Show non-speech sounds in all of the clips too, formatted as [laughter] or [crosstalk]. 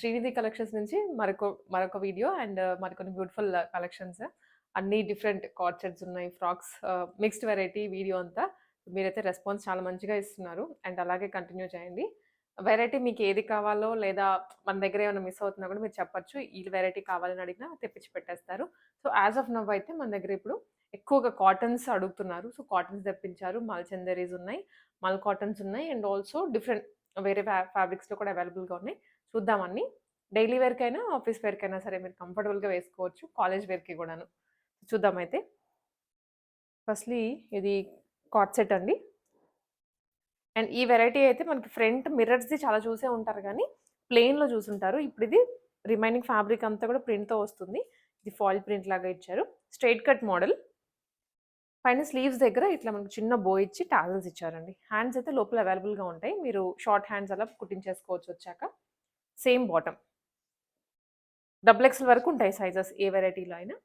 Srinidhi collections నుంచి మరొక మరొక వీడియో అండ్ uh, మరికొన్ని బ్యూటిఫుల్ uh, కలెక్షన్స్. అన్ని డిఫరెంట్ కార్చర్స్ ఉన్నాయి frocks uh, mixed variety video అంతా. మీరైతే రెస్పాన్స్ చాలా మంచిగా ఇస్తున్నారు. అండ్ అలాగే కంటిన్యూ చేయండి. వెరైటీ మీకు ఏది కావాలో లేదా మన దగ్గర ఏమైనా మిస్ అవుతున్నా కూడా మీరు చెప్పచ్చు. ఈ వెరైటీ కావాలని అడిగినా తెప్పించి పెట్టేస్తారు. సో యాజ్ ఆఫ్ నవ్ అయితే మన దగ్గర ఇప్పుడు ఎక్కువగా కాటన్స్ అడుగుతున్నారు. సో కాటన్స్ తెప్పించారు. మల్ చందరీస్ ఉన్నాయి మల్ కాటన్స్ ఉన్నాయి. అండ్ ఆల్సో డిఫరెంట్ వేరే ఫ్యా ఫ్యాబ్రిక్స్లో కూడా అవైలబుల్గా ఉన్నాయి. చూద్దామని డైలీ వేర్కైనా ఆఫీస్ వేర్కైనా సరే మీరు కంఫర్టబుల్గా వేసుకోవచ్చు. కాలేజ్ వేర్కి కూడాను. చూద్దామైతే ఫస్ట్లీ ఇది కాట్ సెట్ అండి. అండ్ ఈ వెరైటీ అయితే మనకి ఫ్రంట్ మిర్రర్స్ది చాలా చూసే ఉంటారు కానీ ప్లెయిన్లో చూసుంటారు. ఇప్పుడు ఇది రిమైనింగ్ ఫ్యాబ్రిక్ అంతా కూడా ప్రింట్తో వస్తుంది. ఇది ఫాయిల్ ప్రింట్ లాగా ఇచ్చారు. Straight cut model. పైన స్లీవ్స్ దగ్గర ఇట్లా మనకు చిన్న బో ఇచ్చి టాజల్స్ ఇచ్చారండి. హ్యాండ్స్ అయితే లోపల అవైలబుల్గా ఉంటాయి. మీరు షార్ట్ హ్యాండ్స్ అలా కుట్టించేసుకోవచ్చు వచ్చాక. Same bottom. డబుల్ ఎక్స్ఎల్ వరకు ఉంటాయి సైజెస్ ఏ వెరైటీలో అయినా.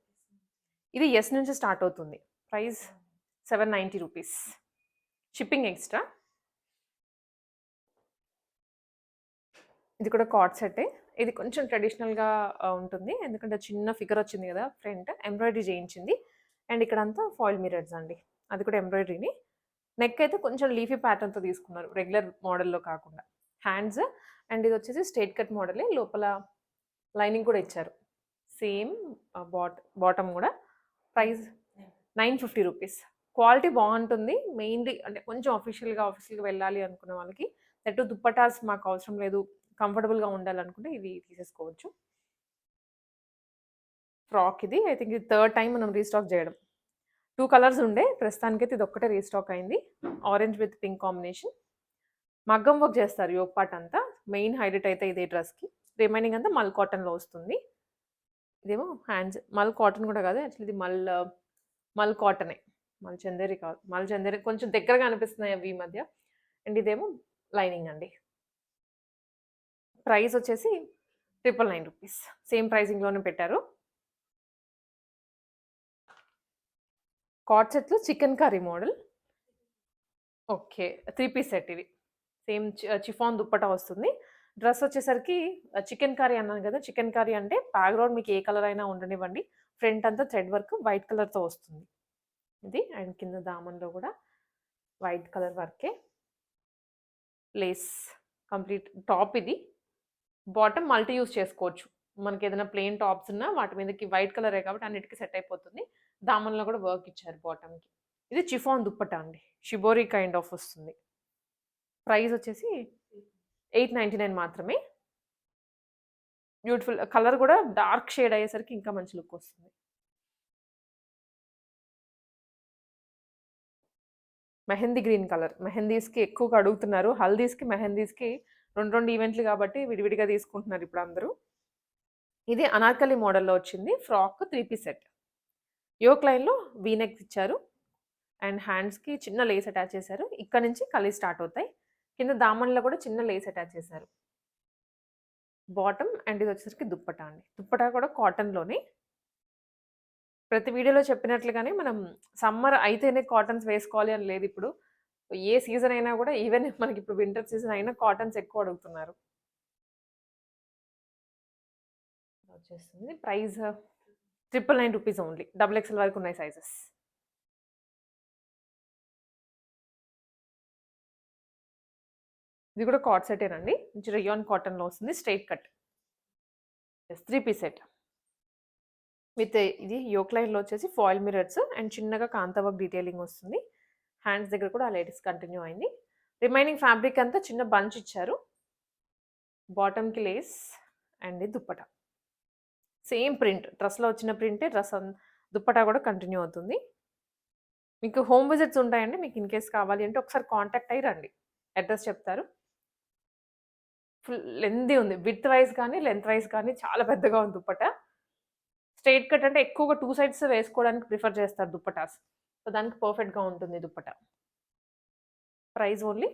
ఇది ఎస్ నుంచి స్టార్ట్ అవుతుంది. Price seven ninety rupees. Shipping extra. ఇది కూడా కార్డ్ సెట్టే. ఇది కొంచెం ట్రెడిషనల్గా ఉంటుంది. ఎందుకంటే చిన్న ఫిగర్ వచ్చింది కదా ఫ్రంట్. ఎంబ్రాయిడరీ చేయించింది. అండ్ ఇక్కడంతా ఫాయిల్ మిరర్స్ అండి. అది కూడా ఎంబ్రాయిడరీని. నెక్ అయితే కొంచెం లీఫీ ప్యాటర్న్తో తీసుకున్నారు. రెగ్యులర్ మోడల్లో కాకుండా. హ్యాండ్స్ అండ్ ఇది వచ్చేసి స్టేట్ కట్ మోడలే లోపల లైనింగ్ కూడా ఇచ్చారు. సేమ్ బాట్ బాటమ్ కూడా. Price nine fifty rupees. Quality బాగుంటుంది. మెయిన్లీ అంటే కొంచెం అఫీషియల్గా ఆఫీషియల్గా వెళ్ళాలి అనుకున్న వాళ్ళకి. దట్టు దుప్పటాస్ మాకు అవసరం లేదు. కంఫర్టబుల్గా ఉండాలనుకుంటే ఇవి తీసేసుకోవచ్చు. ఫ్రాక్ ఇది. ఐ థింక్ ఇది థర్డ్ టైం మనం రీస్టాక్ చేయడం. టూ కలర్స్ ఉండే. ప్రస్తుతానికైతే ఇది ఒక్కటే రీస్టాక్ అయింది. ఆరెంజ్ విత్ పింక్ కాంబినేషన్ మగ్గం వర్క్ చేస్తారు యోగ్ పార్ట్ అంతా మెయిన్ హైలైట్ అయితే ఇదే డ్రెస్కి. రిమైనింగ్ అంతా మల్ కాటన్లో వస్తుంది. ఇదేమో హ్యాండ్స్ మల్ కాటన్ కూడా కాదు యాక్చువల్లీ ఇది మల్ మల్ కాటనే. మల్ చందేరి కాదు మల్ చందేరి కొంచెం దగ్గరగా అనిపిస్తున్నాయి అవి ఈ మధ్య. అండ్ ఇదేమో లైనింగ్ అండి. ప్రైస్ వచ్చేసి ట్రిపుల్ నైన్ రూపీస్. సేమ్ ప్రైసింగ్లోనే పెట్టారు. కాట్ సెట్లో chikankari model. Okay three piece set ఇది సేమ్ చిఫాన్ దుప్పటా వస్తుంది. డ్రెస్ వచ్చేసరికి చికెన్ కర్రీ అన్నాను కదా చికెన్ కర్రీ అంటే బ్యాక్గ్రౌండ్ మీకు ఏ కలర్ అయినా ఉండనివ్వండి. ఫ్రంట్ అంతా థ్రెడ్ వర్క్ వైట్ కలర్తో వస్తుంది. ఇది అండ్ కింద దామన్లో కూడా వైట్ కలర్ వర్కే. లేస్ కంప్లీట్ టాప్ ఇది. బాటమ్ మల్టీ యూస్ చేసుకోవచ్చు. మనకి ఏదైనా ప్లెయిన్ టాప్స్ ఉన్నా వాటి మీదకి వైట్ కలరే కాబట్టి అన్నిటికీ సెట్ అయిపోతుంది. దామన్లో కూడా వర్క్ ఇచ్చారు బాటమ్కి. ఇది చిఫాన్ దుప్పట అండి. షిబోరీ కైండ్ ఆఫ్ వస్తుంది. ప్రైస్ వచ్చేసి ఎయిట్ నైంటీ నైన్ మాత్రమే. బ్యూటిఫుల్ కలర్ కూడా డార్క్ షేడ్ అయ్యేసరికి ఇంకా మంచి లుక్ వస్తుంది. మెహందీ గ్రీన్ కలర్ మెహందీస్కి ఎక్కువగా అడుగుతున్నారు. హల్దీస్కి మెహందీస్కి రెండు రెండు ఈవెంట్లు కాబట్టి విడివిడిగా తీసుకుంటున్నారు ఇప్పుడు అందరూ. ఇది అనార్కలి మోడల్లో వచ్చింది. Frock three piece set yoke లైన్లో వీనెక్ ఇచ్చారు. అండ్ హ్యాండ్స్కి చిన్న లేస్ అటాచ్ చేశారు. ఇక్కడ నుంచి కలీ స్టార్ట్ అవుతాయి. కింద దామన్లో కూడా చిన్న లేస్ అటాచ్ చేశారు. బాటమ్ అండ్ ఇది వచ్చేసరికి దుప్పటా అండి. దుప్పటా కూడా కాటన్లోనే. ప్రతి వీడియోలో చెప్పినట్లుగానే మనం సమ్మర్ అయితేనే కాటన్స్ వేసుకోవాలి అని లేదు ఇప్పుడు. ఏ సీజన్ అయినా కూడా ఈవెన్ మనకి ఇప్పుడు వింటర్ సీజన్ అయినా కాటన్స్ ఎక్కువ అడుగుతున్నారు. వచ్చేస్తుంది. Price triple nine rupees only. Double XL వరకు ఉన్నాయి సైజెస్. ఇది కూడా కాట్ సెటేనండి మంచి రియాన్ కాటన్లో వస్తుంది. Straight cut as three piece set with ఇది యోక్ లైన్లో వచ్చేసి ఫాయిల్ మిరర్స్ అండ్ చిన్నగా కాంతవర్క్ డీటెయిలింగ్ వస్తుంది. హ్యాండ్స్ దగ్గర కూడా ఆ లేడీస్ కంటిన్యూ అయింది. రిమైనింగ్ ఫ్యాబ్రిక్ అంతా చిన్న బంచ్ ఇచ్చారు. బాటమ్కి lace and dupatta. Same print డ్రెస్లో వచ్చిన ప్రింటే డ్రెస్ దుప్పటా కూడా కంటిన్యూ అవుతుంది. మీకు హోమ్ విజిట్స్ ఉంటాయండి. మీకు ఇన్ కేస్ కావాలి అంటే ఒకసారి కాంటాక్ట్ అయ్యి రండి. అడ్రస్ చెప్తారు. ఫుల్ లెందీ ఉంది. విత్ వైజ్ కానీ లెంత్ వైజ్ కానీ చాలా పెద్దగా ఉంది దుప్పట. స్ట్రైట్ కట్ అంటే ఎక్కువగా టూ సైడ్స్ వేసుకోవడానికి ప్రిఫర్ చేస్తారు దుప్పటాస్. సో దానికి పర్ఫెక్ట్గా ఉంటుంది dupatta. Price only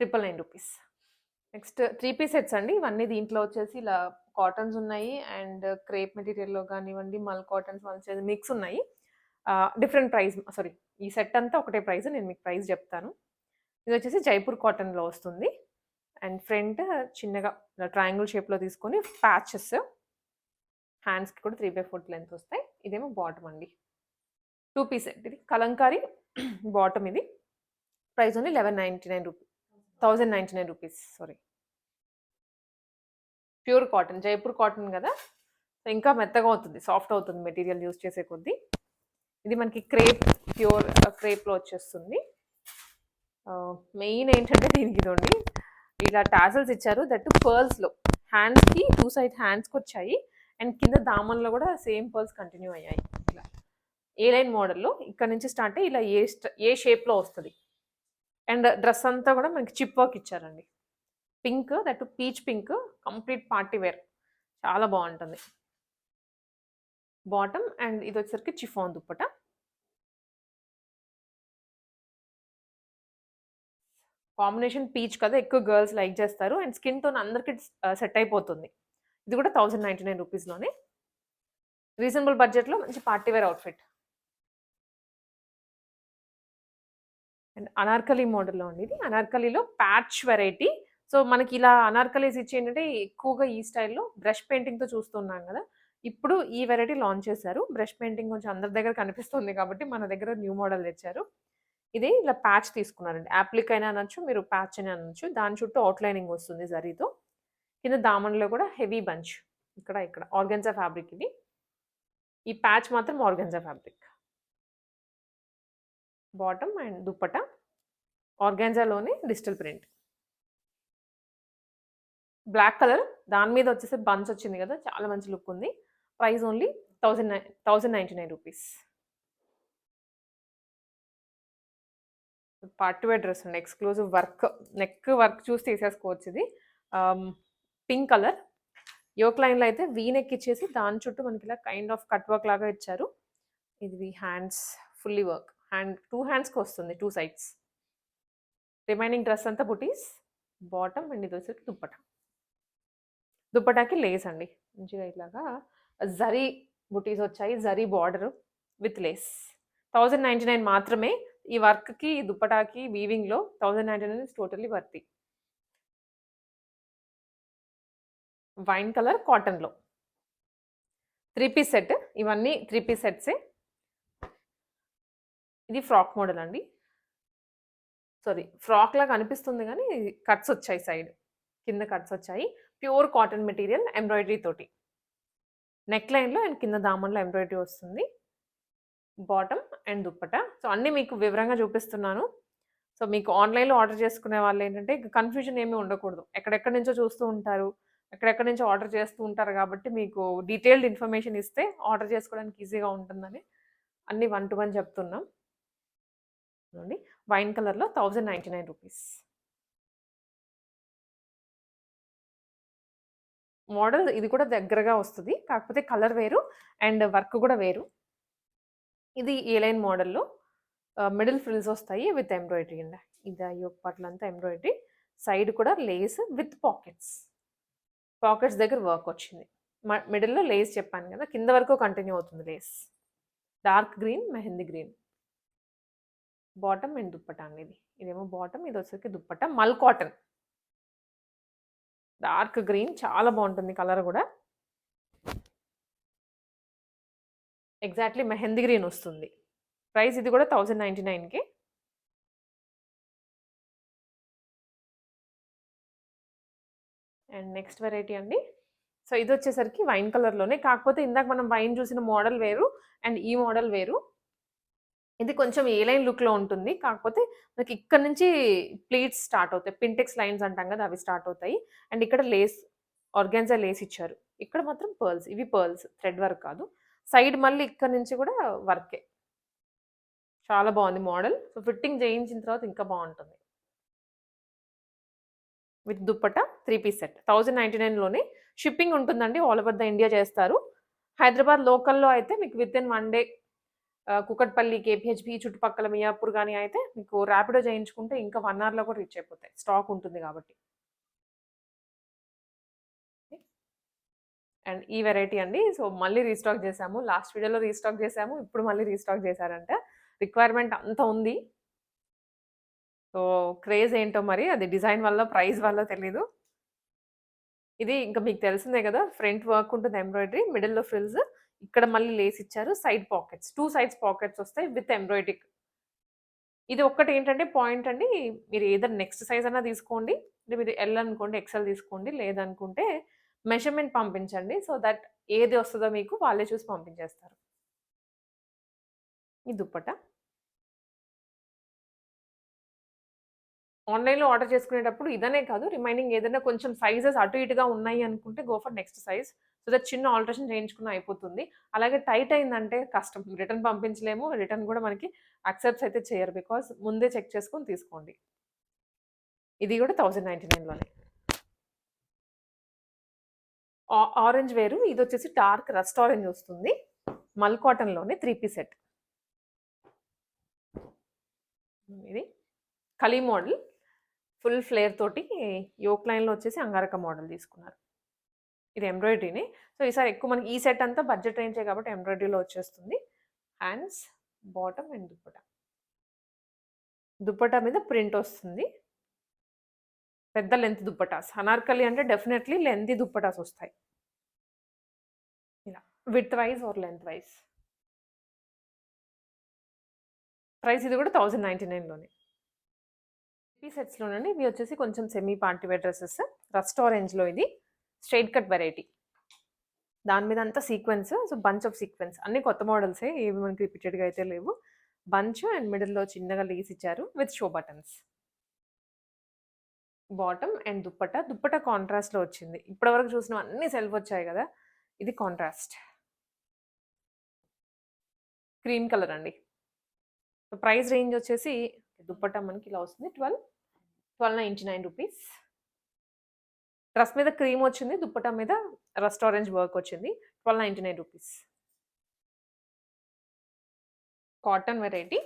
triple nine rupees. Next three piece sets అండి. ఇవన్నీ దీంట్లో వచ్చేసి ఇలా కాటన్స్ ఉన్నాయి. అండ్ క్రేప్ మెటీరియల్లో కానివ్వండి మల్ కాటన్స్ వచ్చేసి మిక్స్ ఉన్నాయి. డిఫరెంట్ ప్రైస్ సారీ ఈ సెట్ అంతా ఒకటే ప్రైస్. నేను మీకు ప్రైస్ చెప్తాను. ఇది వచ్చేసి జైపూర్ కాటన్లో వస్తుంది. అండ్ ఫ్రంట్ చిన్నగా ట్రయాంగిల్ షేప్లో తీసుకొని ప్యాచెస్ హ్యాండ్స్కి కూడా త్రీ బై ఫోర్త్ లెంత్ వస్తాయి. ఇదేమో బాటమ్ అండి. టూ పీస్ సెట్ ఇది. కలంకారీ [clears throat] బాటమ్ ఇది. Price only eleven ninety nine rupees thousand ninety nine rupees. Sorry. Pure cotton Jaipur cotton కదా. సో ఇంకా మెత్తగా అవుతుంది సాఫ్ట్ అవుతుంది మెటీరియల్ యూస్ చేసే కొద్దీ. ఇది మనకి క్రేప్ ప్యూర్ క్రేప్లో వచ్చేస్తుంది. మెయిన్ ఏంటంటే దీనికి ఇదండి. ఇలా టాసల్స్ ఇచ్చారు. దట్ పర్ల్స్లో హ్యాండ్స్కి టూ సైడ్ హ్యాండ్స్కి వచ్చాయి అండ్ కింద దామన్లో కూడా సేమ్ పర్ల్స్ కంటిన్యూ అయ్యాయి. ఇట్లా ఏ లైన్ మోడల్లో ఇక్కడ నుంచి స్టార్ట్ అయ్యి ఇలా ఏ స్ట- ఏ షేప్లో వస్తుంది? అండ్ డ్రెస్ అంతా కూడా మనకి చిప్ వర్క్ ఇచ్చారండి. Pink that peach pink complete party wear. చాలా బాగుంటుంది. బాటమ్ అండ్ ఇది వచ్చేసరికి చిఫాన్ దుప్పట. కాంబినేషన్ పీచ్ కదా ఎక్కువ గర్ల్స్ లైక్ చేస్తారు. అండ్ స్కిన్ టోన్ అందరికి సెట్ అయిపోతుంది. ఇది కూడా థౌజండ్ నైంటీ నైన్ రూపీస్లోనే. రీజనబుల్ బడ్జెట్లో మంచి party wear outfit. And anarkali మోడల్లో ఉంది ఇది అనార్కలిలో ప్యాచ్ వెరైటీ. సో మనకి ఇలా అనార్కలీస్ ఇచ్చి ఏంటంటే ఎక్కువగా ఈ స్టైల్లో బ్రష్ పెయింటింగ్తో చూస్తున్నాం కదా. ఇప్పుడు ఈ వెరైటీ లాంచ్ చేశారు. బ్రష్ పెయింటింగ్ కొంచెం అందరి దగ్గర కనిపిస్తుంది కాబట్టి మన దగ్గర న్యూ మోడల్ తెచ్చారు. ఇది ఇలా ప్యాచ్ తీసుకున్నారండి. యాప్లిక్ అయినా అనొచ్చు మీరు ప్యాచ్ అయినా అనొచ్చు. దాని చుట్టూ అవుట్లైనింగ్ వస్తుంది జరీతో. కింద దామన్లో కూడా హెవీ బంచ్ ఇక్కడ ఇక్కడ. ఆర్గెన్జా ఫ్యాబ్రిక్ ఇది. ఈ ప్యాచ్ మాత్రం organza fabric bottom and dupatta. ఆర్గాన్జాలోనే digital print black colour దాని మీద వచ్చేసి బంచ్ వచ్చింది కదా చాలా మంచి లుక్ ఉంది. Price only thousand nine thousand ninety nine rupees part wear dress అండి. ఎక్స్క్లూజివ్ వర్క్ నెక్ వర్క్ చూసి తీసేసుకోవచ్చు ఇది. Pink colour. యోక్ లైన్లో అయితే వీ నెక్ ఇచ్చేసి దాని చుట్టూ మనకి ఇలా కైండ్ ఆఫ్ కట్ వర్క్ లాగా ఇచ్చారు. ఇది hands fully work hand two హ్యాండ్స్కి వస్తుంది టూ సైడ్స్ రిమైనింగ్ డ్రెస్ అంతా బుటీస్ బాటమ్ అండ్ ఇది వచ్చేసి దుప్పట. దుప్పటాకి లేస్ అండి. మంచిగా ఇలాగా జరీ బుటీస్ వచ్చాయి zari border with lace thousand ninety nine మాత్రమే ఈ వర్క్కి దుప్పటాకి వీవింగ్లో thousand ninety nine is totally worthy wine colour కాటన్లో త్రీ పీస్ సెట్ ఇవన్నీ త్రీ పీస్ సెట్సే ఇది ఫ్రాక్ మోడల్ అండి. సారీ ఫ్రాక్లా కనిపిస్తుంది అనిపిస్తుంది కానీ కట్స్ వచ్చాయి సైడ్ కింద కట్స్ వచ్చాయి. ప్యూర్ కాటన్ మెటీరియల్ ఎంబ్రాయిడరీ తోటి. నెక్ లైన్లో అండ్ కింద దామన్లో ఎంబ్రాయిడరీ వస్తుంది. Bottom and dupatta. సో అన్నీ మీకు వివరంగా చూపిస్తున్నాను. సో మీకు ఆన్లైన్లో ఆర్డర్ చేసుకునే వాళ్ళు ఏంటంటే కన్ఫ్యూజన్ ఏమీ ఉండకూడదు. ఎక్కడెక్కడి నుంచో చూస్తూ ఉంటారు. ఎక్కడెక్కడి నుంచో ఆర్డర్ చేస్తూ ఉంటారు కాబట్టి మీకు డీటెయిల్డ్ ఇన్ఫర్మేషన్ ఇస్తే ఆర్డర్ చేసుకోవడానికి ఈజీగా ఉంటుందని అన్ని వన్ టు వన్ చెప్తున్నాం. చూడండి. వైన్ కలర్లో thousand ninety nine rupees. Model ఇది కూడా దగ్గరగా వస్తుంది. కాకపోతే కలర్ వేరు అండ్ వర్క్ కూడా వేరు. ఇది ఏ లైన్ మోడల్లో మిడిల్ ఫ్రిల్స్ వస్తాయి విత్ ఎంబ్రాయిడరీ అండి. ఇది అయ్యో పట్లంతా ఎంబ్రాయిడరీ. సైడ్ కూడా లేస్ విత్ పాకెట్స్. పాకెట్స్ దగ్గర వర్క్ వచ్చింది. మిడిల్లో లేస్ చెప్పాను కదా కింద వరకు కంటిన్యూ అవుతుంది lace. Dark green mehndi green. Bottom and dupatta అండి ఇది. ఇదేమో బాటమ్ ఇది వచ్చేసరికి దుప్పట మల్ కాటన్. డార్క్ గ్రీన్ చాలా బాగుంటుంది కలర్ కూడా. ఎగ్జాక్ట్లీ మెహందీ గ్రీన్ వస్తుంది. ప్రైస్ ఇది కూడా థౌజండ్ నైంటీ నైన్కి. అండ్ నెక్స్ట్ వెరైటీ అండి. సో ఇది వచ్చేసరికి వైన్ కలర్లోనే. కాకపోతే ఇందాక మనం వైన్ చూసిన మోడల్ వేరు అండ్ ఈ మోడల్ వేరు. ఇది కొంచెం ఏ లైన్ లుక్లో ఉంటుంది. కాకపోతే మనకి ఇక్కడ నుంచి ప్లీట్స్ స్టార్ట్ అవుతాయి. పింటెక్స్ లైన్స్ అంటాం కదా అవి స్టార్ట్ అవుతాయి. అండ్ ఇక్కడ లేస్ ఆర్గాన్జా లేస్ ఇచ్చారు. ఇక్కడ మాత్రం పర్ల్స్ ఇవి పర్ల్స్ థ్రెడ్ వర్క్ కాదు. సైడ్ మళ్ళీ ఇక్కడ నుంచి కూడా వర్కే. చాలా బాగుంది మోడల్. సో ఫిట్టింగ్ చేయించిన తర్వాత ఇంకా బాగుంటుంది. With dupatta three piece set. Thousand ninety నైన్లోనే shipping ఉంటుందండి. ఆల్ ఓవర్ ద ఇండియా చేస్తారు. హైదరాబాద్ లోకల్లో అయితే మీకు within one day Kukatpally KPHB చుట్టుపక్కల మియాపూర్ కానీ అయితే మీకు ర్యాపిడో చేయించుకుంటే ఇంకా వన్ అవర్లో కూడా రీచ్ అయిపోతాయి. స్టాక్ ఉంటుంది కాబట్టి. అండ్ ఈ వెరైటీ అండి సో మళ్ళీ రీస్టాక్ చేసాము లాస్ట్ వీడియోలో రీస్టాక్ చేసాము ఇప్పుడు మళ్ళీ రీస్టాక్ చేశారంట రిక్వైర్మెంట్ అంత ఉంది సో, క్రేజ్ ఏంటో మరి అది డిజైన్ వల్ల, ప్రైస్ వల్ల తెలీదు. ఇది ఇంకా మీకు తెలిసిందే కదా ఫ్రంట్ వర్క్ ఉంటుంది ఎంబ్రాయిడరీ. మిడిల్‌లో ఫ్రిల్స్. ఇక్కడ మళ్ళీ లేస్ ఇచ్చారు. Side pockets. Two sides pockets వస్తాయి విత్ ఎంబ్రాయిడరీ. ఇది ఒక్కటేంటంటే పాయింట్ అండి. మీరు ఏదైనా నెక్స్ట్ సైజ్ అన్నా తీసుకోండి. మీరు ఎల్ అనుకోండి, ఎక్స్‌ఎల్ తీసుకోండి. లేదనుకుంటే మెషర్మెంట్ పంపించండి. సో దట్ ఏది వస్తుందో మీకు వాళ్ళే చూసి పంపించేస్తారు. ఈ దుప్పట ఆన్‌లైన్‌లో ఆర్డర్ చేసుకునేటప్పుడు ఇదనే కాదు రిమైనింగ్ ఏదైనా కొంచెం సైజెస్ అటు ఇటుగా ఉన్నాయి అనుకుంటే go for next size. So that చిన్న ఆల్టరేషన్ చేయించుకున్న అయిపోతుంది. అలాగే టైట్ అయిందంటే కష్టం. రిటర్న్ పంపించలేము. రిటర్న్ కూడా మనకి అక్సెప్ట్స్ అయితే చేయరు. బికాస్ ముందే చెక్ చేసుకొని తీసుకోండి. ఇది కూడా థౌజండ్ నైన్టీ నైన్లోనే ఆరెంజ్ వేరు. ఇదొచ్చేసి డార్క్ రస్ట్ ఆరెంజ్ వస్తుంది. మల్ కాటన్‌లోనే త్రీ పీస్ సెట్. ఇది కలీ మోడల్. ఫుల్ ఫ్లేర్ తోటి యోక్ లైన్‌లో వచ్చేసి అంగారక మోడల్ తీసుకున్నారు. ఇది ఎంబ్రాయిడరీని సో ఈసారి ఎక్కువ మనకి ఈ సెట్ అంతా బడ్జెట్ రేంజే కాబట్టి ఎంబ్రాయిడరీలో వచ్చేస్తుంది. Hands, bottom and dupatta dupatta మీద ప్రింట్ వస్తుంది. పెద్ద లెంత్ దుప్పటాస్. అనార్కలి అంటే డెఫినెట్లీ లెంతీ దుప్పటాస్ వస్తాయి. ఇలా width wise or length wise price ఇది కూడా 1099లోనే. త్రీ సెట్స్‌లోనండి. ఇవి వచ్చేసి కొంచెం semi party wear dresses. Rust ఆరెంజ్‌లో ఇది. Straight cut variety. దాని మీద అంతా sequins. So bunch of sequins. అన్ని కొత్త మోడల్సే. ఏవి మనకి రిపీటెడ్‌గా అయితే లేవు. బంచ్ అండ్ మిడిల్‌లో చిన్నగా లీస్ ఇచ్చారు with show buttons. Bottom and dupatta dupatta కాంట్రాస్ట్‌లో వచ్చింది. ఇప్పటివరకు చూసినవన్నీ సెల్ఫ్ వచ్చాయి కదా ఇది కాంట్రాస్ట్. క్రీమ్ కలర్ అండి. ప్రైస్ రేంజ్ వచ్చేసి దుప్పట మనకి ఇలా వస్తుంది. 12 1299 రూపీస్. డ్రెస్ మీద క్రీమ్ వచ్చింది. దుప్పట మీద రస్ట్ ఆరెంజ్ వర్క్ వచ్చింది. 1299 రూపీస్. Cotton variety.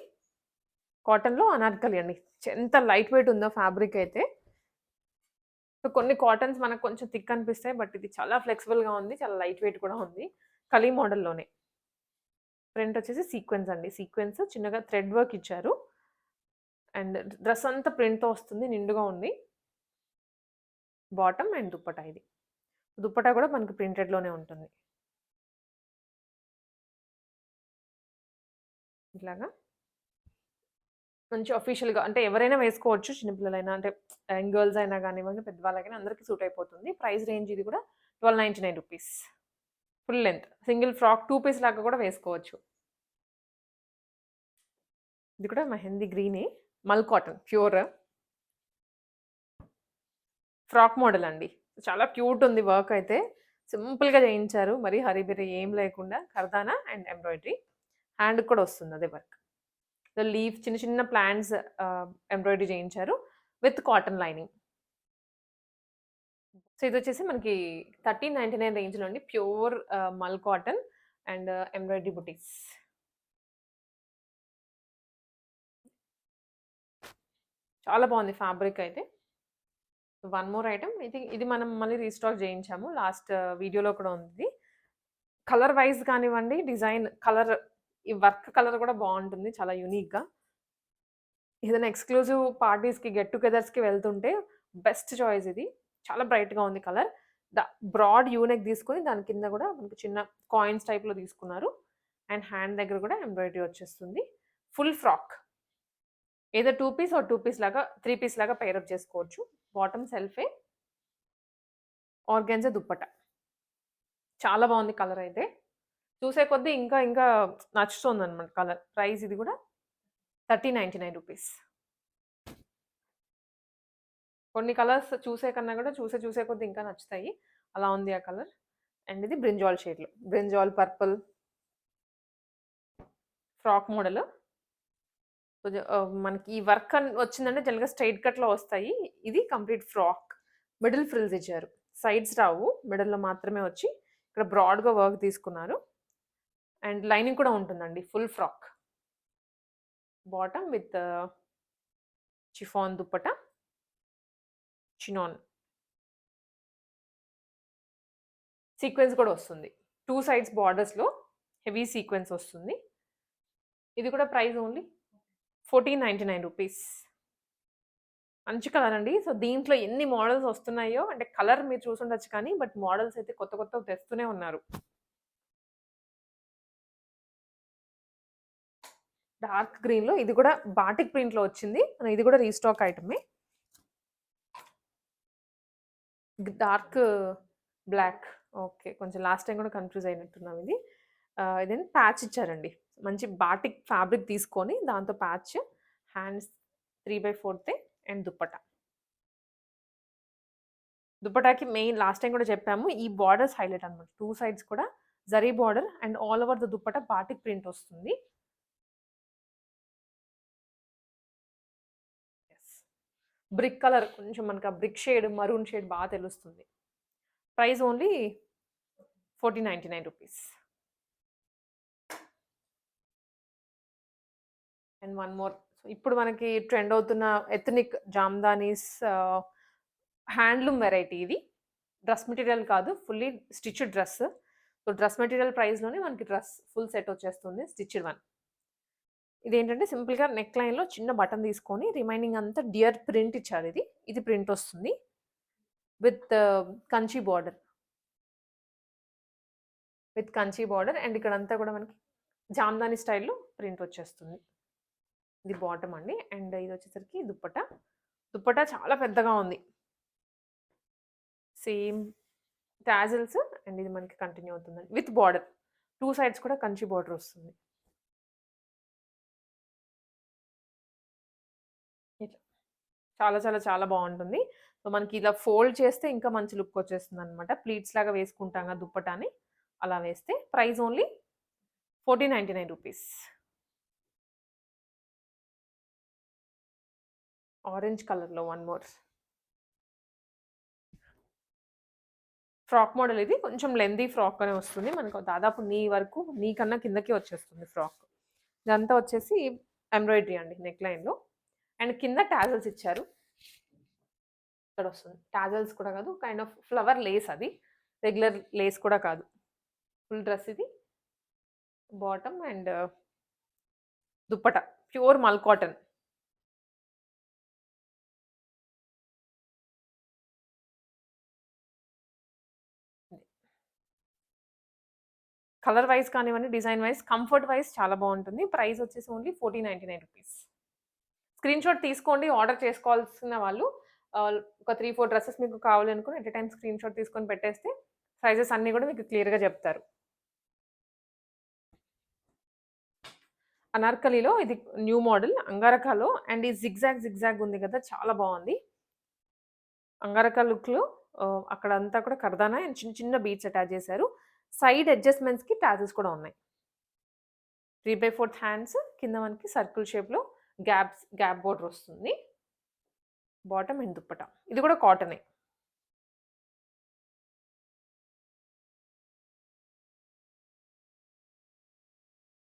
కాటన్‌లో అనార్కలి అండి. ఎంత లైట్ వెయిట్ ఉందో ఫ్యాబ్రిక్ అయితే. సో కొన్ని కాటన్స్ మనకు కొంచెం థిక్ అనిపిస్తాయి. బట్ ఇది చాలా ఫ్లెక్సిబుల్‌గా ఉంది. చాలా లైట్ వెయిట్ కూడా ఉంది. కలీ మోడల్‌లోనే. ప్రింట్ వచ్చేసి సీక్వెన్స్ అండి. సీక్వెన్స్ చిన్నగా థ్రెడ్ వర్క్ ఇచ్చారు. అండ్ డ్రెస్ అంతా ప్రింట్‌తో వస్తుంది. నిండుగా ఉంది. బాటమ్ అండ్ దుప్పటా ఇది. దుప్పటా కూడా మనకి ప్రింటెడ్‌లోనే ఉంటుంది. ఇట్లాగా. మంచి అఫీషియల్‌గా అంటే ఎవరైనా వేసుకోవచ్చు. చిన్నపిల్లలైనా అంటే యంగ్ గర్ల్స్ అయినా కానివ్వండి పెద్దవాళ్ళకైనా అందరికీ సూట్ అయిపోతుంది. ప్రైస్ రేంజ్ ఇది కూడా 1299 rupees. Full length. Single frock two piece లాగా కూడా వేసుకోవచ్చు. ఇది కూడా మెహందీ గ్రీనే. మల్ కాటన్ ప్యూర్. ఫ్రాక్ మోడల్ అండి. చాలా క్యూట్ ఉంది వర్క్ అయితే. సింపుల్‌గా చేయించారు. మరి హరిబిరి ఏం లేకుండా కర్దానా అండ్ ఎంబ్రాయిడరీ. హ్యాండ్ కూడా వస్తుంది అదే వర్క్. ద లీఫ్ చిన్న చిన్న ప్లాంట్స్ ఎంబ్రాయిడరీ చేయించారు. With cotton lining. సో ఇది వచ్చేసి మనకి 1399 రేంజ్‌లో అండి. ప్యూర్ మల్ కాటన్ అండ్ ఎంబ్రాయిడరీ బుటీస్. చాలా బాగుంది ఫ్యాబ్రిక్ అయితే. వన్ మోర్ ఐటమ్ ఇది ఇది మనం మళ్ళీ రీస్టాక్ చేయించాము. లాస్ట్ వీడియోలో uh, కూడా ఉంది. కలర్ వైస్ కానివ్వండి, డిజైన్ కలర్ ఈ వర్క్ కలర్ కూడా బాగుంటుంది. చాలా యూనిక్‌గా. ఏదైనా ఎక్స్‌క్లూజివ్ పార్టీస్‌కి, గెట్ టుగెదర్స్‌కి వెళ్తుంటే బెస్ట్ చాయిస్ ఇది. చాలా బ్రైట్‌గా ఉంది కలర్. ద బ్రాడ్ యూనెక్ తీసుకొని దాని కింద కూడా మనకి చిన్న కాయిన్స్ టైప్‌లో తీసుకున్నారు. అండ్ హ్యాండ్ దగ్గర కూడా ఎంబ్రాయిడరీ వచ్చేస్తుంది. Full frock. ఏదో two piece or two piece లాగా త్రీ పీస్ లాగా పేరప్ చేసుకోవచ్చు. బాటమ్ సెల్ఫే. ఆర్గాన్జా దుప్పట చాలా బాగుంది కలర్ అయితే. చూసే కొద్దీ ఇంకా ఇంకా నచ్చుతుందన్నమాట కలర్. ప్రైస్ ఇది కూడా 3099 రూపీస్. కొన్ని కలర్స్ చూసే కన్నా కూడా చూసే చూసే కొద్ది ఇంకా నచ్చుతాయి. అలా ఉంది ఆ కలర్. అండ్ ఇది బ్రింజాల్ షేడ్‌లో. Brinjal purple. Frock model. కొంచెం మనకి ఈ వర్క్ అన్ వచ్చిందంటే జనరల్‌గా స్ట్రైట్ కట్‌లో వస్తాయి. ఇది కంప్లీట్ ఫ్రాక్. మిడిల్ ఫ్రిల్స్ ఇచ్చారు. సైడ్స్ రావు. మిడిల్‌లో మాత్రమే వచ్చి ఇక్కడ బ్రాడ్‌గా వర్క్ తీసుకున్నారు. అండ్ లైనింగ్ కూడా ఉంటుందండి. Full frock. Bottom with chiffon dupatta chinon. Sequins కూడా వస్తుంది. టూ సైడ్స్ బార్డర్స్లో హెవీ సీక్వెన్స్ వస్తుంది. ఇది కూడా ప్రైస్ ఓన్లీ 1499 రూపీస్. మంచి కలర్ అండి. సో, దీంట్లో ఎన్ని మోడల్స్ వస్తున్నాయో అంటే కలర్ మీరు చూసుండొచ్చు కానీ, బట్ మోడల్స్ అయితే కొత్త కొత్తవి తెస్తూనే ఉన్నారు. డార్క్ గ్రీన్‌లో ఇది కూడా బాటిక్ ప్రింట్‌లో వచ్చింది. ఇది కూడా రీస్టాక్ ఐటమే. Dark black. ఓకే. కొంచెం లాస్ట్ టైమ్ కూడా కన్‌ఫ్యూజ్ అయినట్టున్నాం ఇది. ఇది ఇదేంటి ప్యాచ్ ఇచ్చారండి. మంచి బాటిక్ ఫ్యాబ్రిక్ తీసుకొని దాంతో ప్యాచ్, హ్యాండ్స్ 3/4 అండ్ దుప్పట దుప్పటాకి మెయిన్ లాస్ట్ టైం కూడా చెప్పాము. ఈ బార్డర్స్ హైలైట్ అనమాట టూ సైడ్స్ కూడా zari border and all over the dupatta batik print వస్తుంది. బ్రిక్ కలర్ కొంచెం మనకు ఆ బ్రిక్ షేడ్, మరూన్ షేడ్ బాగా తెలుస్తుంది. Price only 1499 rupees. And one more. ఇప్పుడు మనకి ట్రెండ్ అవుతున్న ఎథ్నిక్ జామ్దానీస్ హ్యాండ్లూమ్ వెరైటీ ఇది. డ్రెస్ మెటీరియల్ కాదు. Fully stitched dress. So, dress material ప్రైస్‌లోనే మనకి డ్రెస్ ఫుల్ సెట్ వచ్చేస్తుంది. Stitched one. ఇదేంటంటే సింపుల్‌గా నెక్ లైన్‌లో చిన్న బటన్ తీసుకొని రిమైనింగ్ అంతా డియర్ ప్రింట్ ఇచ్చారు ఇది. ఇది ప్రింట్ వస్తుంది. With Kanchi border with Kanchi border and ఇక్కడంతా కూడా మనకి జామ్దాని స్టైల్‌లో ప్రింట్ వచ్చేస్తుంది. ఇది బాటమ్ అండి. అండ్ ఇది వచ్చేసరికి దుప్పట దుప్పట చాలా పెద్దగా ఉంది. సేమ్ టాజిల్స్ అండ్ ఇది మనకి కంటిన్యూ అవుతుందండి. విత్ బార్డర్ టూ సైడ్స్ కూడా కంచి బార్డర్ వస్తుంది. చాలా చాలా చాలా బాగుంటుంది సో, మనకి ఇలా ఫోల్డ్ చేస్తే ఇంకా మంచి లుక్ వచ్చేస్తుందన్నమాట. ప్లీట్స్ లాగా వేసుకుంటాం కదా దుప్పటాని. అలా వేస్తే ప్రైస్ ఓన్లీ 1499 రూపీస్. ఆరెంజ్ కలర్‌లో వన్ మోర్. ఫ్రాక్ మోడల్ ఇది. కొంచెం లెందీ ఫ్రాక్ అనే వస్తుంది. మనకు దాదాపు నీ వరకు నీ కన్నా కిందకి వచ్చేస్తుంది ఫ్రాక్. ఇదంతా వచ్చేసి ఎంబ్రాయిడరీ అండి నెక్ లైన్‌లో. అండ్ కింద టాజల్స్ ఇచ్చారు. ఇక్కడ వస్తుంది. టాజల్స్ కూడా కాదు. కైండ్ ఆఫ్ ఫ్లవర్ లేస్ అది. రెగ్యులర్ లేస్ కూడా కాదు. ఫుల్ డ్రెస్ ఇది. Bottom and uh, dupatta pure మల్ కాటన్. కలర్ వైస్ కానివ్వండి, డిజైన్ వైస్, కంఫర్ట్ వైస్ చాలా బాగుంటుంది ప్రైస్ వచ్చేసి ఓన్లీ 1499 రూపీస్. స్క్రీన్ షాట్ తీసుకోండి. ఆర్డర్ చేసుకోవాల్సిన వాళ్ళు ఒక త్రీ ఫోర్ డ్రెస్సెస్ మీకు కావాలనుకుని ఎట్ ఎ టైమ్ స్క్రీన్‌షాట్ తీసుకొని పెట్టేస్తే సైజెస్ అన్నీ కూడా మీకు క్లియర్‌గా చెప్తారు. అనార్కలిలో ఇది న్యూ మోడల్. అంగారకాలో అండ్ ఈ జిగ్‌జాగ్ జిగ్‌జాగ్ ఉంది కదా! చాలా బాగుంది అంగారకా లుక్‌లో అక్కడ అక్కడంతా కూడా కర్దానా అండ్ చిన్న చిన్న బీచ్ అటాచ్ చేశారు. సైడ్ అడ్జస్ట్‌మెంట్స్‌కి టాజిల్స్ కూడా ఉన్నాయి. 3/4 హ్యాండ్స్ కింద మనకి సర్కిల్ షేప్‌లో గ్యాప్స్ గ్యాప్ బోర్డర్ వస్తుంది. బాటమ్ అండ్ దుప్పట ఇది కూడా కాటనే.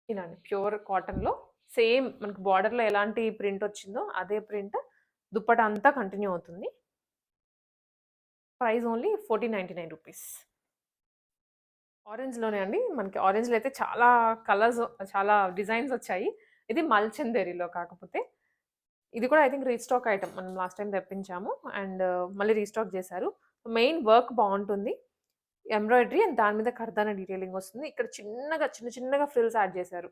ఇలా అండి. ప్యూర్ కాటన్‌లో సేమ్ మనకు బార్డర్లో ఎలాంటి ప్రింట్ వచ్చిందో అదే ప్రింట్ దుప్పట అంతా కంటిన్యూ అవుతుంది. Price only 1499 rupees. ఆరెంజ్‌లోనే అండి. మనకి ఆరెంజ్‌లో అయితే చాలా కలర్స్ చాలా డిజైన్స్ వచ్చాయి. ఇది మల్చందేరిలో కాకపోతే. ఇది కూడా ఐ థింక్ రీస్టాక్ ఐటెమ్. మనం లాస్ట్ టైం తెప్పించాము. అండ్ మళ్ళీ రీస్టాక్ చేశారు. మెయిన్ వర్క్ బాగుంటుంది ఎంబ్రాయిడరీ అండ్ దాని మీద కర్దాన డీటెయిలింగ్ వస్తుంది. ఇక్కడ చిన్నగా చిన్న చిన్నగా ఫ్రిల్స్ యాడ్ చేశారు.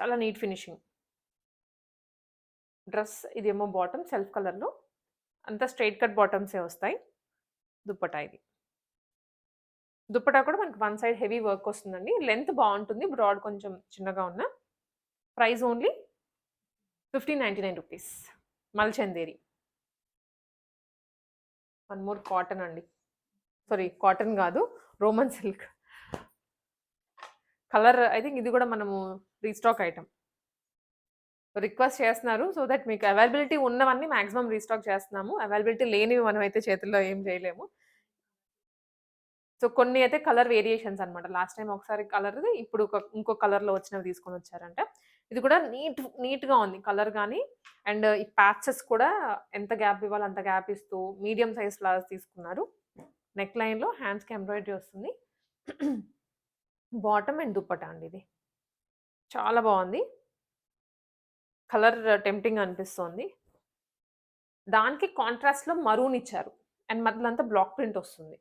చాలా నీట్ ఫినిషింగ్. డ్రెస్ ఇదేమో బాటమ్ సెల్ఫ్ కలర్‌లో. అంతా స్ట్రైట్ కట్ బాటమ్సే వస్తాయి. దుప్పటా ఇది. దుప్పటా కూడా మనకి వన్ సైడ్ హెవీ వర్క్ వస్తుందండి. లెంత్ బాగుంటుంది బ్రాడ్ కొంచెం చిన్నగా ఉన్న. Price only 1599 rupees. Mulchanderi. One more cotton అండి. సారీ కాటన్ కాదు. Roman silk. Colour I think ఇది కూడా మనము రీస్టాక్ ఐటెమ్. రిక్వెస్ట్ చేస్తున్నారు. సో దట్ మీకు అవైలబిలిటీ ఉన్నవన్నీ మాక్సిమం రీస్టాక్ చేస్తున్నాము. అవైలబిలిటీ లేనివి మనమైతే చేతుల్లో ఏం చేయలేము. సో, కొన్ని అయితే కలర్ వేరియేషన్స్ అనమాట లాస్ట్ టైం ఒకసారి కలర్‌ది ఇప్పుడు ఒక ఇంకో కలర్‌లో వచ్చినవి తీసుకొని వచ్చారంట ఇది కూడా నీట్ నీట్‌గా ఉంది. కలర్ కానీ అండ్ ఈ ప్యాచెస్ కూడా ఎంత గ్యాప్ ఇవ్వాలో అంత గ్యాప్ ఇస్తూ మీడియం సైజ్ ఫ్లవర్స్ తీసుకున్నారు. నెక్ లైన్‌లో హ్యాండ్స్‌కి ఎంబ్రాయిడరీ వస్తుంది. బాటమ్ అండ్ దుప్పట అండి ఇది. చాలా బాగుంది కలర్ టెంప్టింగ్ అనిపిస్తోంది. దానికి కాంట్రాస్ట్‌లో మరూన్ ఇచ్చారు. అండ్ మధ్యలో అంతా బ్లాక్ ప్రింట్ వస్తుంది.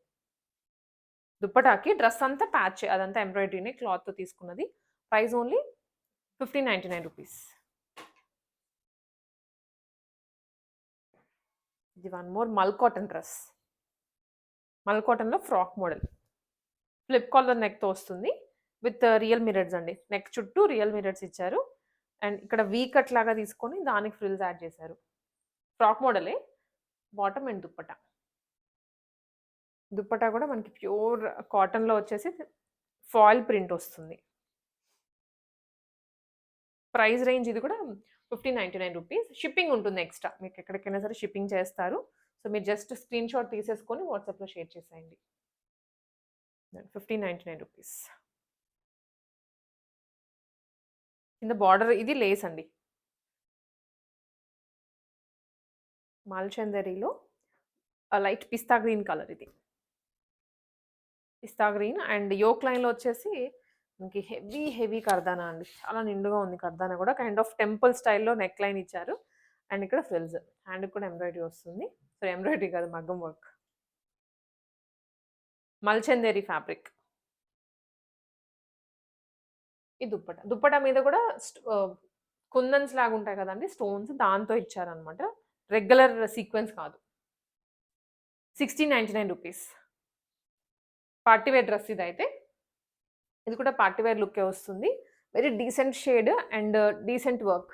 దుప్పటాకి డ్రెస్ అంతా ప్యాచ్ అదంతా ఎంబ్రాయిడరీనే క్లాత్‌తో తీసుకున్నది. Price only 1599 rupees. ఇది one more mul cotton dress. Mul కాటన్‌లో ఫ్రాక్ మోడల్. ఫ్లిప్ కాలర్ నెక్‌తో వస్తుంది. విత్ రియల్ మిరర్స్ అండి. నెక్ చుట్టూ రియల్ మిరర్స్ ఇచ్చారు. అండ్ ఇక్కడ వీ కట్ లాగా తీసుకొని దానికి ఫ్రిల్స్ యాడ్ చేశారు. ఫ్రాక్ మోడలే. బాటమ్ అండ్ దుప్పట దుప్పట కూడా మనకి ప్యూర్ కాటన్‌లో వచ్చేసి ఫాయిల్ ప్రింట్ వస్తుంది. ప్రైస్ రేంజ్ ఇది కూడా 1599 రూపీస్. షిప్పింగ్ ఉంటుంది ఎక్స్‌ట్రా. మీకు ఎక్కడికైనా సరే షిప్పింగ్ చేస్తారు. సో, మీరు జస్ట్ స్క్రీన్‌షాట్ తీసేసుకొని వాట్సాప్‌లో షేర్ చేసేయండి. 1599 రూపీస్. కింద బార్డర్ ఇది లేస్ అండి. మాల్చందరిలో లైట్ పిస్తా గ్రీన్ కలర్ ఇది. పిస్తా గ్రీన్ అండ్ యోక్ లైన్‌లో వచ్చేసి మనకి హెవీ, హెవీ కర్దానా అండి. చాలా నిండుగా ఉంది కర్దానా కూడా. కైండ్ ఆఫ్ టెంపుల్ స్టైల్‌లో నెక్ లైన్ ఇచ్చారు. అండ్ ఇక్కడ ఫ్రిల్స్. హ్యాండ్‌కి కూడా ఎంబ్రాయిడరీ వస్తుంది. సో, ఎంబ్రాయిడరీ కాదు మగ్గం వర్క్. మల్చందేరి ఫ్యాబ్రిక్. ఈ దుప్పట. దుప్పట మీద కూడా కుందన్స్ లాగా ఉంటాయి కదండి స్టోన్స్ దాంతో ఇచ్చారనమాట. రెగ్యులర్ సీక్వెన్స్ కాదు. 1699 రూపీస్. పార్టీవేర్ డ్రెస్ ఇది అయితే ఇది కూడా పార్టీ వేర్ లుక్కే వస్తుంది. Very decent shade and decent work.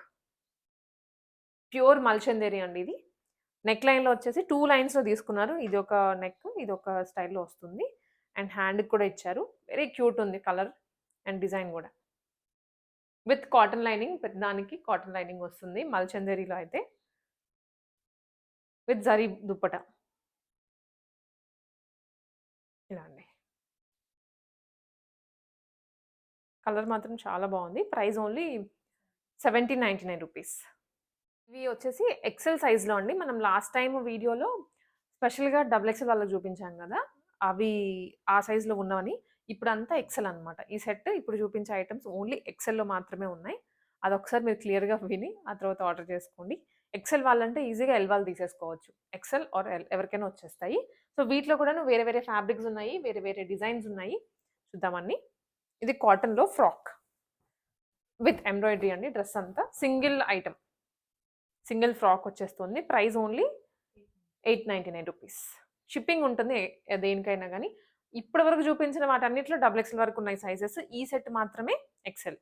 Pure Mulchanderi అండి ఇది. నెక్ లైన్‌లో వచ్చేసి టూ లైన్స్‌లో తీసుకున్నారు. ఇది ఒక నెక్, ఇది ఒక స్టైల్‌లో వస్తుంది. అండ్ హ్యాండ్‌కి కూడా ఇచ్చారు. వెరీ క్యూట్ ఉంది కలర్ అండ్ డిజైన్ కూడా. విత్ కాటన్ లైనింగ్ పెద్దదానికి కాటన్ లైనింగ్ వస్తుంది. మల్చందేరిలో అయితే. విత్ జరీ దుప్పట. ఇలా కలర్ మాత్రం చాలా బాగుంది. Price only 1799 rupees. ఇవి వచ్చేసి ఎక్సెల్ సైజ్‌లో అండి. మనం లాస్ట్ టైం వీడియోలో స్పెషల్‌గా డబుల్ ఎక్సెల్ వాళ్ళకి చూపించాం కదా! అవి ఆ సైజ్‌లో ఉన్నవని. ఇప్పుడంతా ఎక్సెల్ అనమాట. ఈ సెట్ ఇప్పుడు చూపించే ఐటమ్స్ ఓన్లీ ఎక్సెల్‌లో మాత్రమే ఉన్నాయి. అదొకసారి మీరు క్లియర్‌గా విని ఆ తర్వాత ఆర్డర్ చేసుకోండి. ఎక్సెల్ వాళ్ళంటే ఈజీగా ఎల్ వాళ్ళు తీసేసుకోవచ్చు. ఎక్సెల్ ఆర్ ఎల్ ఎవరికైనా వచ్చేస్తాయి. సో, వీటిలో కూడా వేరే వేరే ఫ్యాబ్రిక్స్ ఉన్నాయి. వేరే వేరే డిజైన్స్ ఉన్నాయి. చూద్దామన్నీ ఇది కాటన్‌లో ఫ్రాక్. విత్ ఎంబ్రాయిడరీ అండి డ్రెస్ అంతా. Single item. సింగిల్ ఫ్రాక్ వచ్చేస్తుంది. Price only 899 rupees. షిప్పింగ్ ఉంటుంది దేనికైనా కానీ ఇప్పటి వరకు చూపించిన వాటన్నిటిలో డబుల్ ఎక్సెల్ వరకు ఉన్నాయి సైజెస్. ఈ సెట్ మాత్రమే ఎక్సెల్.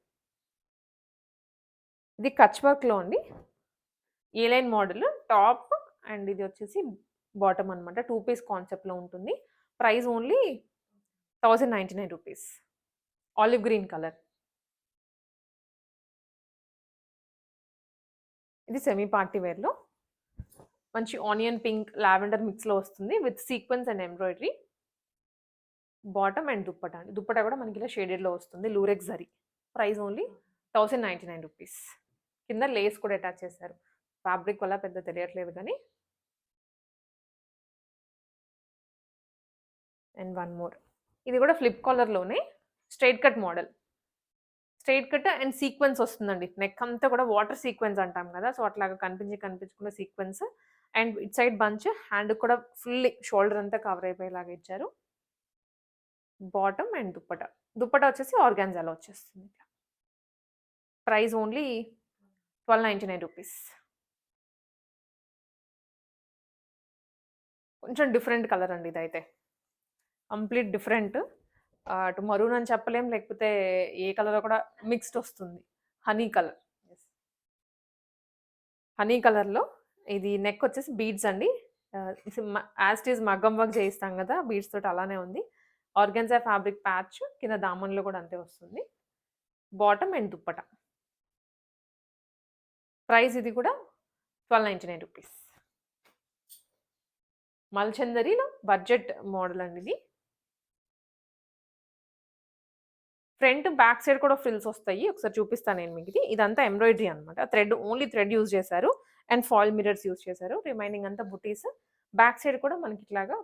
ఇది కచ్ వర్క్‌లో అండి. A line model top and ఇది వచ్చేసి బాటమ్ అనమాట. టూ పీస్ కాన్సెప్ట్‌లో ఉంటుంది. Price only 1099 rupees. Olive green colour. ఇది సెమీ పార్టీ వేర్‌లో. మంచి ఆనియన్ పింక్, లావెండర్ మిక్స్‌లో వస్తుంది. With sequins and embroidery. Bottom and dupatta అండి. దుప్పట కూడా మనకి ఇలా షేడెడ్‌లో వస్తుంది. Lurex zari. Price only 1099 rupees. కింద లేస్ కూడా అటాచ్ చేశారు. ఫ్యాబ్రిక్ వల్ల పెద్ద తెలియట్లేదు కానీ అండ్ వన్ మోర్. ఇది కూడా flip కాలర్‌లోనే straight cut model. Straight cut and sequins వస్తుందండి. నెక్ అంతా కూడా వాటర్ సీక్వెన్స్ అంటాం కదా! సో, అట్లాగా కనిపించి కనిపించుకున్న sequins and it side bunch hand కూడా ఫుల్లీ షోల్డర్ అంతా కవర్ అయిపోయేలాగా ఇచ్చారు. Bottom and dupatta. దుప్పట వచ్చేసి ఆర్గాన్జాలో వచ్చేస్తుంది. Price only 1299 rupees. కొంచెం డిఫరెంట్ కలర్ అండి ఇదైతే. Complete different. అటు మరూన్ అని చెప్పలేం. లేకపోతే ఏ కలరో కూడా మిక్స్డ్ వస్తుంది. Honey colour. హనీ కలర్‌లో ఇది నెక్ వచ్చేసి బీడ్స్ అండి. యాజ్ ఈజ్ మగ్గం వర్క్ చేయిస్తాం కదా! బీడ్స్ తోటి అలానే ఉంది. ఆర్గాన్జా ఫ్యాబ్రిక్ ప్యాచ్ కింద దామన్‌లో కూడా అంతే వస్తుంది. Bottom and dupatta. ప్రైస్ ఇది కూడా 1299 రూపీస్. మల్చందరిలో బడ్జెట్ మోడల్ అండి ఇది. ఫ్రంట్, బ్యాక్ సైడ్ కూడా ఫ్రిల్స్ వస్తాయి. ఒకసారి చూపిస్తాను నేను మీకిది. ఇదంతా ఎంబ్రాయిడరీ అనమాట. థ్రెడ్ ఓన్లీ థ్రెడ్ యూజ్ చేశారు. అండ్ ఫాయిల్ మిర్రర్స్ యూజ్ చేశారు. రిమైనింగ్ అంతా బుటీస్. బ్యాక్ సైడ్ కూడా మనకి ఇట్లాగా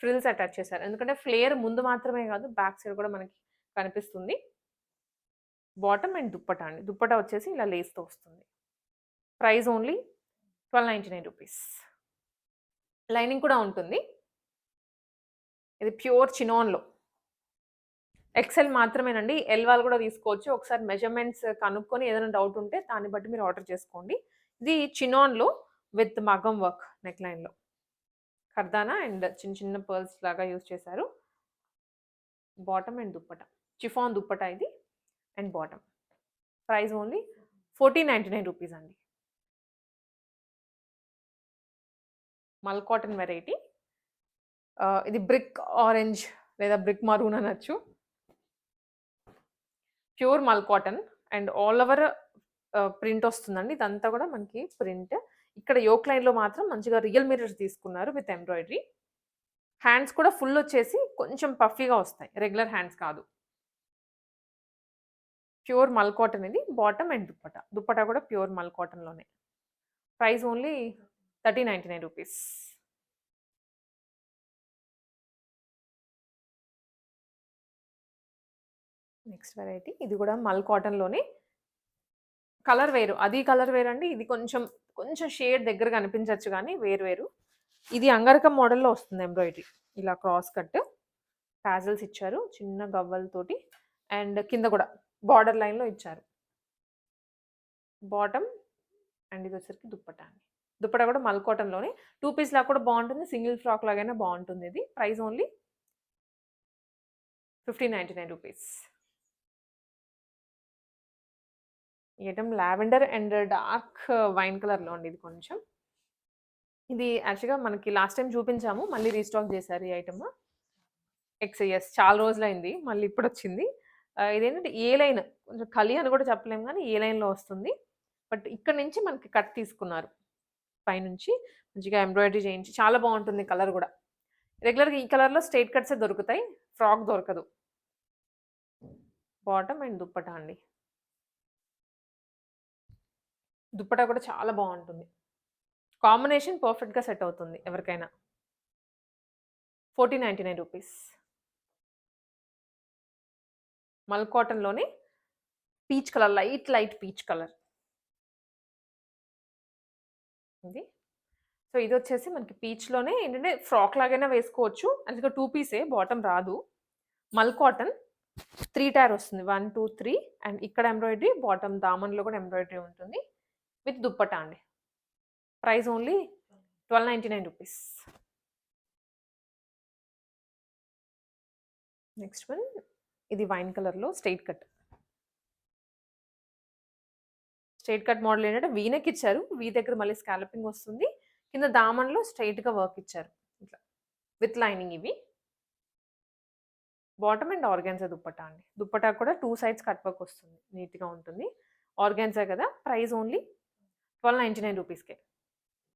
ఫ్రిల్స్ అటాచ్ చేశారు. ఎందుకంటే ఫ్లేయర్ ముందు మాత్రమే కాదు బ్యాక్ సైడ్ కూడా మనకి కనిపిస్తుంది. బాటమ్ అండ్ దుప్పట అండి. దుప్పట వచ్చేసి ఇలా లేస్‌తో వస్తుంది. Price only twelve ninety nine rupees lining కూడా ఉంటుంది ఇది ప్యూర్ చినోన్లో ఎక్సెల్ మాత్రమేనండి. ఎల్వాల్ కూడా తీసుకోవచ్చు. ఒకసారి మెజర్మెంట్స్ కనుక్కొని ఏదైనా డౌట్ ఉంటే దాన్ని బట్టి మీరు ఆర్డర్ చేసుకోండి. ఇది చినాన్లో విత్ మగం వర్క్ నెక్ లైన్లో అండ్ చిన్న చిన్న పర్ల్స్ లాగా యూజ్ చేశారు. Bottom and dupatta. Chiffon dupatta ఇది and bottom price only fourteen ninety nine rupees అండి మల్ కాటన్ వెరైటీ ఇది బ్రిక్ ఆరెంజ్ లేదా బ్రిక్ మరూన్ అనొచ్చు. Pure mul cotton and all over print వస్తుందండి. ఇదంతా కూడా మనకి ప్రింట్. ఇక్కడ యోక్ లైన్లో మాత్రం మంచిగా రియల్ మిరర్స్ తీసుకున్నారు విత్ ఎంబ్రాయిడరీ. హ్యాండ్స్ కూడా ఫుల్ వచ్చేసి కొంచెం పఫీగా వస్తాయి. రెగ్యులర్ హ్యాండ్స్ కాదు. ప్యూర్ మల్ కాటన్ ఇది. Bottom and dupatta. దుప్పట కూడా pure mul కాటన్లోనే. Price only thirty ninety nine rupees. Next variety. ఇది కూడా మల్ కాటన్లోనే. కలర్ వేరు. అది కలర్ వేరు అండి ఇది కొంచెం కొంచెం షేడ్ దగ్గర కనిపించవచ్చు కానీ వేరు వేరు. ఇది అంగరకం మోడల్లో వస్తుంది ఎంబ్రాయిడరీ. ఇలా క్రాస్ కట్. ప్యాజల్స్ ఇచ్చారు. చిన్న గవ్వలతోటి అండ్ కింద కూడా బార్డర్ లైన్లో ఇచ్చారు. బాటమ్ అండ్ ఇది వచ్చరికి దుప్పట అండి. దుప్పట కూడా మల్ కాటన్లోనే. టూ పీస్ లాగా కూడా బాగుంటుంది. సింగిల్ ఫ్రాక్ లాగైనా బాగుంటుంది ఇది. Price only fifteen ninety nine rupees. ఇయటం lavender and dark wine కలర్లో అండి ఇది కొంచెం. ఇది యాక్చువల్గా మనకి లాస్ట్ టైం చూపించాము మళ్ళీ రీస్టాక్ చేశారు ఈ ఐటమ్. ఎక్స్ఎస్ చాలా రోజులైంది మళ్ళీ ఇప్పుడు వచ్చింది ఇదేంటంటే ఏ లైన్ కొంచెం కలి అని కూడా చెప్పలేము కానీ ఏ లైన్లో వస్తుంది. బట్ ఇక్కడ నుంచి మనకి కట్ తీసుకున్నారు. పైనుంచి మంచిగా ఎంబ్రాయిడరీ చేయించి చాలా బాగుంటుంది కలర్ కూడా. రెగ్యులర్గా ఈ కలర్లో స్ట్రైట్ కట్సే దొరుకుతాయి ఫ్రాక్ దొరకదు. బాటమ్ అండ్ దుప్పట అండి. దుప్పట కూడా చాలా బాగుంటుంది. కాంబినేషన్ పర్ఫెక్ట్గా సెట్ అవుతుంది ఎవరికైనా. Fourteen ninety nine rupees. Mul కాటన్లోనే peach colour light light peach colour. ఇది సో ఇది వచ్చేసి మనకి పీచ్లోనే ఏంటంటే ఫ్రాక్ లాగైనా వేసుకోవచ్చు. అందుకే టూ పీసే బాటమ్ రాదు. మల్ కాటన్ త్రీ టైర్ వస్తుంది. వన్ టూ త్రీ అండ్ ఇక్కడ ఎంబ్రాయిడరీ బాటమ్ దామన్లో కూడా ఎంబ్రాయిడరీ ఉంటుంది. విత్ దుప్పటా అండి. Price only twelve ninety nine rupees. Next one ఇది వైన్ కలర్లో straight cut. Straight cut model ఏంటంటే వీనెక్ ఇచ్చారు. వీ దగ్గర మళ్ళీ స్కాలపింగ్ వస్తుంది. కింద దామన్లో స్ట్రైట్గా వర్క్ ఇచ్చారు. ఇట్లా విత్ లైనింగ్ ఇవి. బాటమ్ అండ్ ఆర్గాన్జా దుప్పటా అండి. దుప్పటా కూడా టూ సైడ్స్ కట్ వర్క్ వస్తుంది. నీట్గా ఉంటుంది. ఆర్గాన్జా కదా price only twelve ninety nine రూపీస్కే